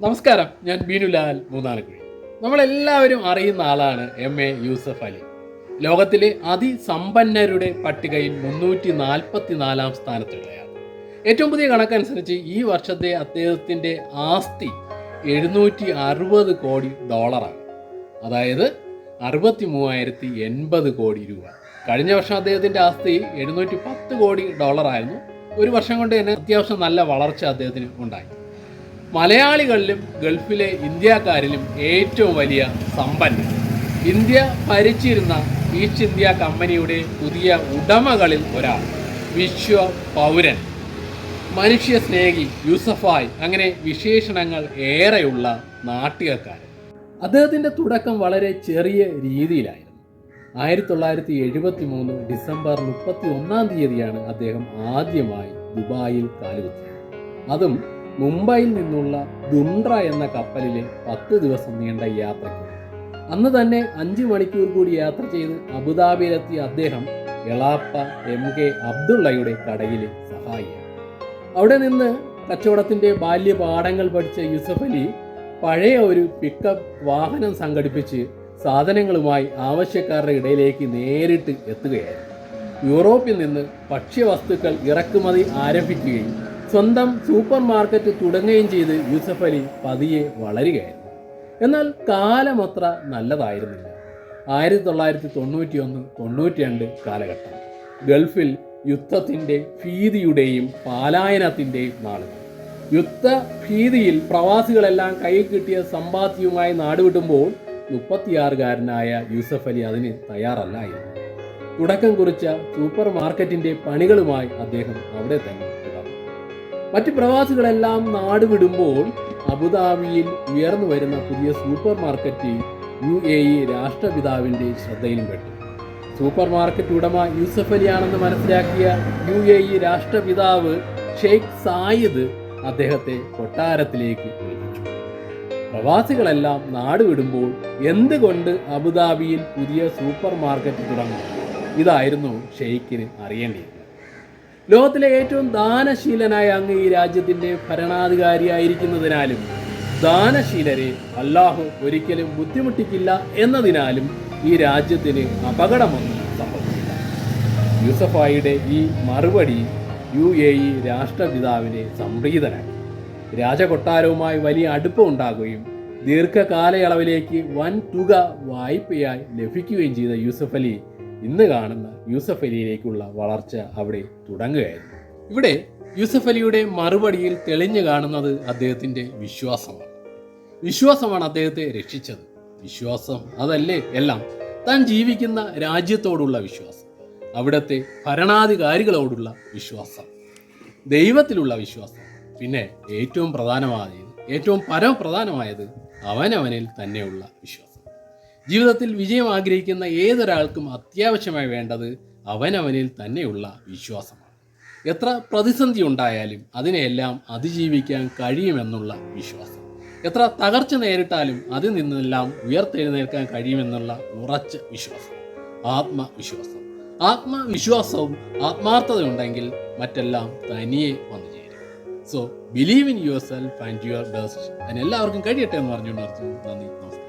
നമസ്കാരം ഞാൻ ബീനു ലാൽ. മൂന്നാലക്കുഴി. നമ്മളെല്ലാവരും അറിയുന്ന ആളാണ് എം എ യൂസഫ് അലി. ലോകത്തിലെ അതിസമ്പന്നരുടെ പട്ടികയിൽ മുന്നൂറ്റി നാൽപ്പത്തി നാലാം സ്ഥാനത്തുള്ളയാൾ. ഏറ്റവും പുതിയ കണക്കനുസരിച്ച് ഈ വർഷത്തെ അദ്ദേഹത്തിന്റെ ആസ്തി എഴുന്നൂറ്റി അറുപത് കോടി ഡോളറാണ്. അതായത് അറുപത്തി മൂവായിരത്തി എൺപത് കോടി രൂപ. കഴിഞ്ഞ വർഷം അദ്ദേഹത്തിന്റെ ആസ്തി എഴുന്നൂറ്റി പത്ത് കോടി ഡോളറായിരുന്നു. ഒരു വർഷം കൊണ്ട് തന്നെ അത്യാവശ്യം നല്ല വളർച്ച അദ്ദേഹത്തിന് ഉണ്ടായി. മലയാളികളിലും ഗൾഫിലെ ഇന്ത്യക്കാരിലും ഏറ്റവും വലിയ സമ്പന്നൻ. ഇന്ത്യ ഭരിച്ചിരുന്ന ഈസ്റ്റ് ഇന്ത്യ കമ്പനിയുടെ പുതിയ ഉടമകളിൽ ഒരാൾ വിശ്വ പൗരൻ. മനുഷ്യ സ്നേഹി യൂസഫായ് അങ്ങനെ വിശേഷണങ്ങൾ ഏറെയുള്ള നാട്ടികക്കാരൻ അദ്ദേഹത്തിന്റെ തുടക്കം വളരെ ചെറിയ രീതിയിലായിരുന്നു. ആയിരത്തി തൊള്ളായിരത്തി എഴുപത്തി മൂന്ന് ഡിസംബർ മുപ്പത്തി ഒന്നാം തീയതിയാണ് അദ്ദേഹം ആദ്യമായി ദുബായിൽ കാലുകുത്തിയത്. അതും മുംബൈയിൽ നിന്നുള്ള ദുണ്ട്ര എന്ന കപ്പലിലെ പത്ത് ദിവസം നീണ്ട യാത്രയ്ക്ക്. അന്ന് തന്നെ അഞ്ച് മണിക്കൂർ കൂടി യാത്ര ചെയ്ത് അബുദാബിയിലെത്തിയ അദ്ദേഹം എളാപ്പ എം കെ അബ്ദുള്ളയുടെ കടയിലെ സഹായിയാണ്. അവിടെ നിന്ന് കച്ചവടത്തിന്റെ ബാല്യപാഠങ്ങൾ പഠിച്ച യൂസഫ് അലി പഴയ ഒരു പിക്കപ്പ് വാഹനം സംഘടിപ്പിച്ച് സാധനങ്ങളുമായി ആവശ്യക്കാരുടെ ഇടയിലേക്ക് നേരിട്ട് എത്തുകയായിരുന്നു. യൂറോപ്പിൽ നിന്ന് ഭക്ഷ്യവസ്തുക്കൾ ഇറക്കുമതി ആരംഭിക്കുകയും സ്വന്തം സൂപ്പർ മാർക്കറ്റ് തുടങ്ങുകയും ചെയ്ത് യൂസഫ് അലി പതിയെ വളരുകയായിരുന്നു. എന്നാൽ കാലമത്ര നല്ലതായിരുന്നില്ല. ആയിരത്തി തൊള്ളായിരത്തി തൊണ്ണൂറ്റി ഒന്ന് തൊണ്ണൂറ്റി രണ്ട് കാലഘട്ടം. ഗൾഫിൽ യുദ്ധത്തിന്റെ ഭീതിയുടെയും പാലായനത്തിന്റെയും നാളുകൾ. യുദ്ധ ഭീതിയിൽ പ്രവാസികളെല്ലാം കയ്യിൽ കിട്ടിയ സമ്പാദ്യവുമായി നാടുവിടുമ്പോൾ മുപ്പത്തിയാറുകാരനായ യൂസഫ് അലി അതിന് തയ്യാറല്ലായിരുന്നു. തുടക്കം കുറിച്ച സൂപ്പർ മാർക്കറ്റിന്റെ പണികളുമായി അദ്ദേഹം അവിടെ തന്നെ. മറ്റ് പ്രവാസികളെല്ലാം നാടുവിടുമ്പോൾ അബുദാബിയിൽ ഉയർന്നു വരുന്ന പുതിയ super market U A E രാഷ്ട്രപിതാവിന്റെ ശ്രദ്ധയിലും പെട്ടു. സൂപ്പർ മാർക്കറ്റ് ഉടമ യൂസഫ് അലിയാണെന്ന് മനസ്സിലാക്കിയ യു എ ഇ രാഷ്ട്രപിതാവ് ഷെയ്ഖ് സായിദ് അദ്ദേഹത്തെ കൊട്ടാരത്തിലേക്ക് പ്രവാസികളെല്ലാം നാടുവിടുമ്പോൾ എന്തുകൊണ്ട് അബുദാബിയിൽ പുതിയ സൂപ്പർ മാർക്കറ്റ് തുടങ്ങും? ഇതായിരുന്നു ഷെയ്ഖിന് അറിയേണ്ടിയിരുന്നത്. ലോകത്തിലെ ഏറ്റവും ദാനശീലനായ അങ്ങ് ഈ രാജ്യത്തിന്റെ ഭരണാധികാരിയായിരിക്കുന്നതിനാലും ദാനശീലരെ അല്ലാഹു ഒരിക്കലും ബുദ്ധിമുട്ടിക്കില്ല എന്നതിനാലും ഈ രാജ്യത്തിന് അപകടമൊന്നും സംഭവിക്കില്ല. യൂസഫായിയുടെ ഈ മറുപടി യു എ ഇ രാഷ്ട്രപിതാവിനെ സംപ്രീതനാക്കി. രാജകൊട്ടാരവുമായി വലിയ അടുപ്പമുണ്ടാകുകയും ദീർഘകാലയളവിലേക്ക് വൻ തുക വായ്പയായി ലഭിക്കുകയും ചെയ്ത യൂസഫ് അലി ഇന്ന് കാണുന്ന യൂസഫ് അലിയിലേക്കുള്ള വളർച്ച അവിടെ തുടങ്ങുകയായിരുന്നു. ഇവിടെ യൂസഫ് അലിയുടെ മറുപടിയിൽ തെളിഞ്ഞു കാണുന്നത് അദ്ദേഹത്തിന്റെ വിശ്വാസമാണ്. വിശ്വാസമാണ് അദ്ദേഹത്തെ രക്ഷിച്ചത്. വിശ്വാസം അതല്ലേ എല്ലാം. താൻ ജീവിക്കുന്ന രാജ്യത്തോടുള്ള വിശ്വാസം. അവിടുത്തെ ഭരണാധികാരികളോടുള്ള വിശ്വാസം. ദൈവത്തിലുള്ള വിശ്വാസം. പിന്നെ ഏറ്റവും പ്രധാനമായത് ഏറ്റവും പരമപ്രധാനമായത് അവനവനിൽ തന്നെയുള്ള വിശ്വാസം. ജീവിതത്തിൽ വിജയം ആഗ്രഹിക്കുന്ന ഏതൊരാൾക്കും അത്യാവശ്യമായി വേണ്ടത് അവനവനിൽ തന്നെയുള്ള വിശ്വാസമാണ്. എത്ര പ്രതിസന്ധി ഉണ്ടായാലും അതിനെയെല്ലാം അതിജീവിക്കാൻ കഴിയുമെന്നുള്ള വിശ്വാസം. എത്ര തകർച്ച നേരിട്ടാലും അതിൽ നിന്നെല്ലാം ഉയർത്തെഴുന്നേൽക്കാൻ കഴിയുമെന്നുള്ള ഉറച്ച വിശ്വാസം. ആത്മവിശ്വാസം. ആത്മവിശ്വാസവും ആത്മാർത്ഥതയുണ്ടെങ്കിൽ മറ്റെല്ലാം തനിയെ വന്നു ചേരും. So believe in yourself and your best അതിന് എല്ലാവർക്കും കഴിയട്ടെ എന്ന് പറഞ്ഞുകൊണ്ട് നന്ദി നമസ്കാരം.